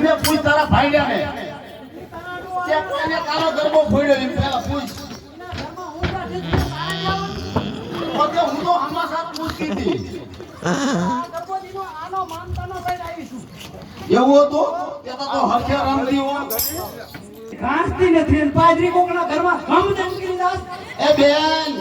ઈને પૂછ તારા ભાઈડાને કે કોને તારો ગરબો ફોડ્યો એમ પહેલા પૂછ. ઓકે હું તો હમાસા પૂછતી હતી એવું હતું? કે તો તો રમતી હો ઘાસતી નથી પાદરી કોકના ઘરમાં ગમ તેમ દાસ એ બેન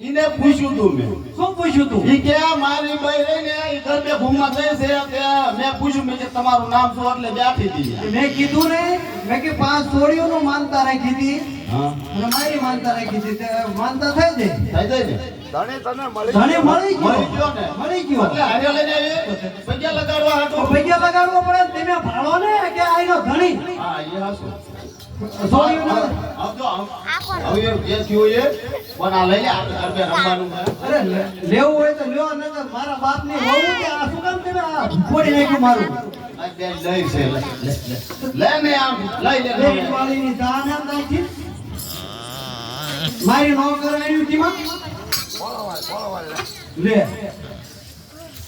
ઈને પૂછ્યું તું મેં. શું પૂછ્યું તું? ઈ કે મારી બઈ રહી ને ઈ ઘર બે ઘૂમમાં ગઈ છે. કે મેં પૂછ્યું મેં કે તમારું નામ શું? એટલે બેઠી હતી. મેં કીધું ને મેં કે પાંચ છોડીઓનું માનતા રાખી હતી. અને મારી માનતા રાખી હતી. માનતા થઈ જાય. થઈ જાય ને? ધણે મળી ગયો. મળી ગયો. ને? મળી ગયો. એટલે હારે લઈને આવી? પૈસા લગાડવા લગાડવો પડે ને તમે ભાળો ને કે આઈનો ધણી. હા એ હાસું. લેવું હોય તો લ્યો ને મારા ફોડી મારું. મારી નો કરાયું તેમાં લે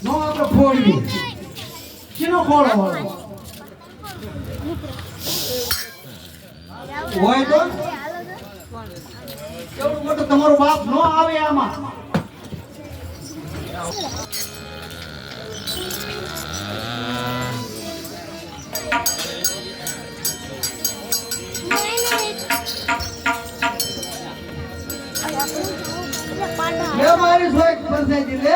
નો આપણે શીનો ખોળો વાળો હોય તો? કેવડું મોટું? તમારો બાપ ન આવે આમાં. મારી સોય પરસાઈ લે.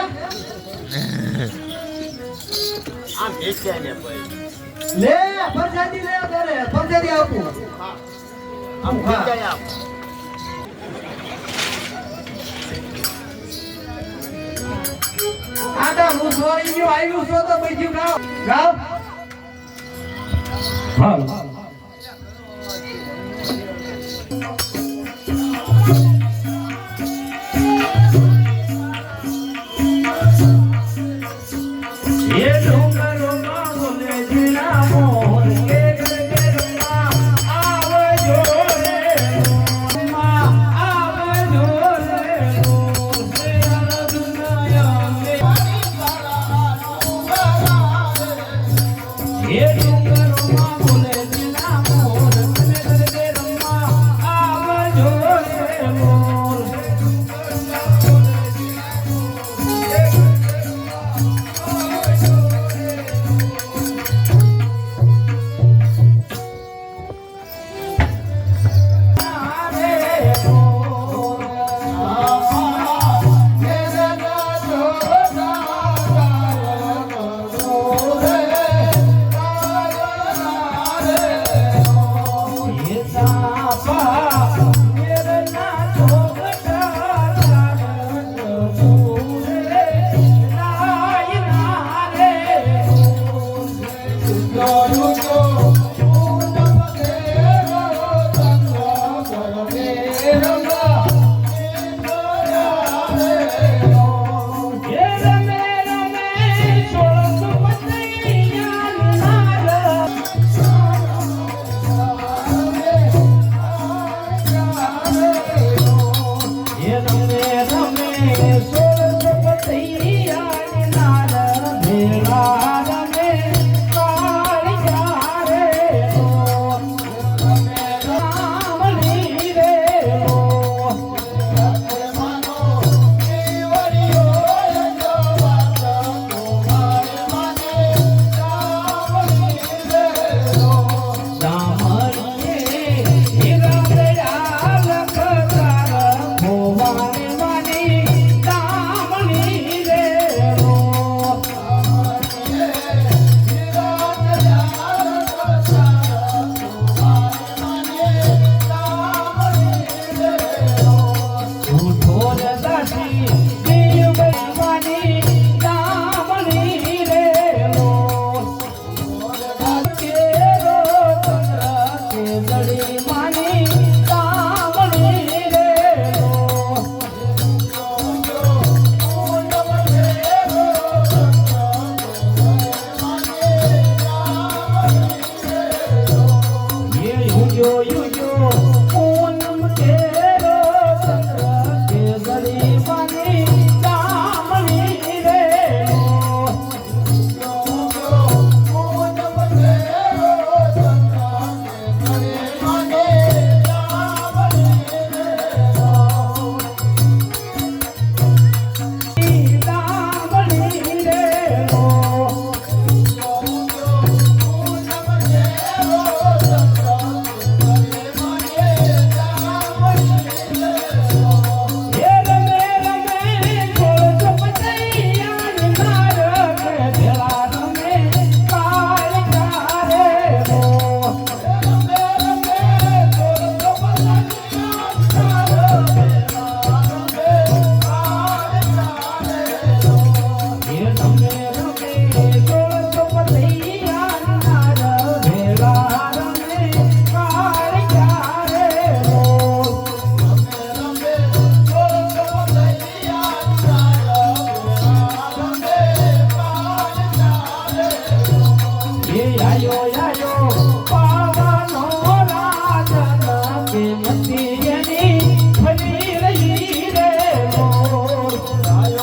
લે પરસાદી લે તારે પરસાદી આપું. હા. આટા હું સોરી ગયો આવ્યું છો તો બીજું ગાવ. ગાવ. હાલ. એ ડુંગરોમાં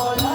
Hola.